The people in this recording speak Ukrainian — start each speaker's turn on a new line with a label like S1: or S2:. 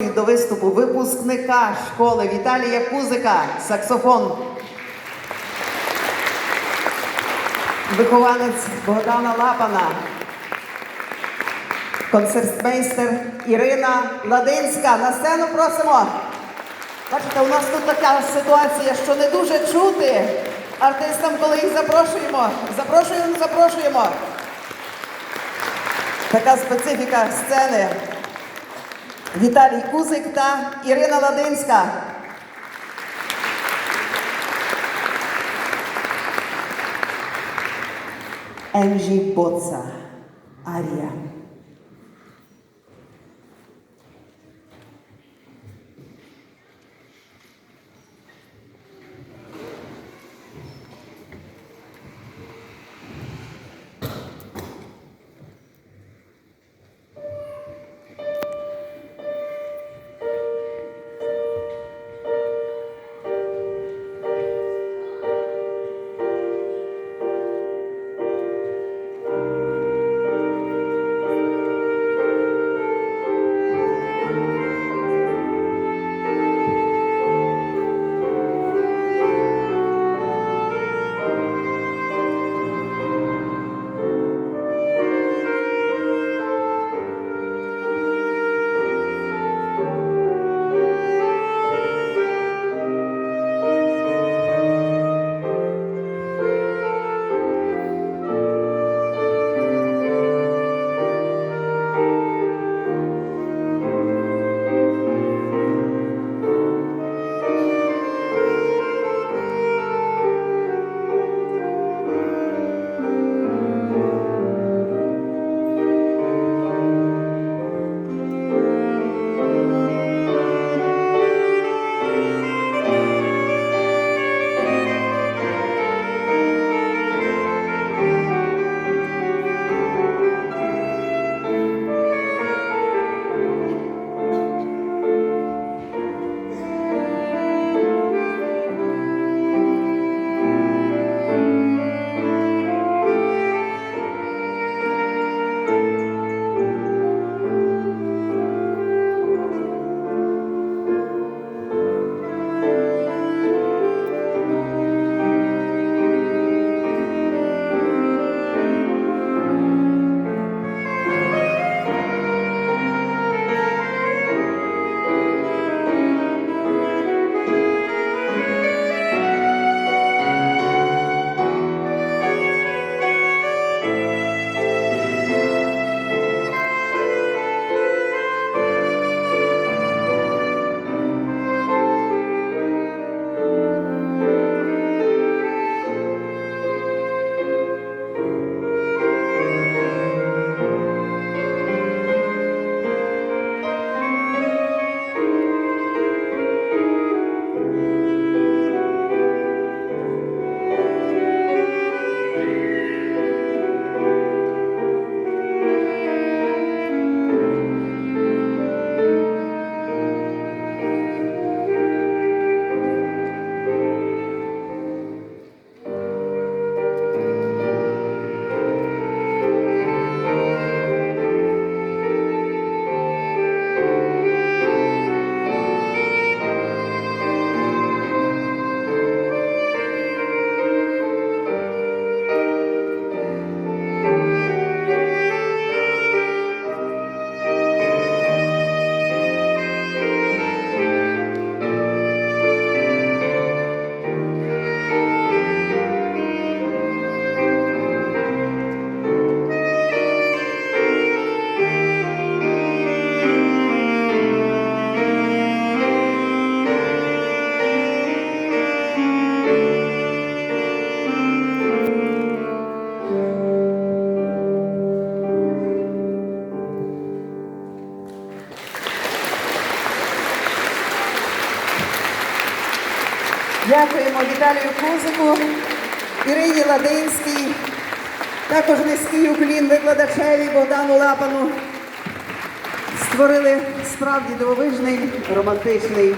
S1: До виступу випускника школи Віталія Кузика, саксофон. Вихованець Богдана Лапана. Концертмейстер Ірина Ладинська. На сцену просимо. Бачите, у нас тут така ситуація, що не дуже чути артистам, коли їх запрошуємо. Запрошуємо, запрошуємо. Така специфіка сцени. Віталій Кузик та Ірина Ладинська. Емжі Боца. Арія. Дякуємо Віталію Кузику, Ірині Ладинській, також низький уклін викладачеві Богдану Лапану. Створили справді дивовижний романтичний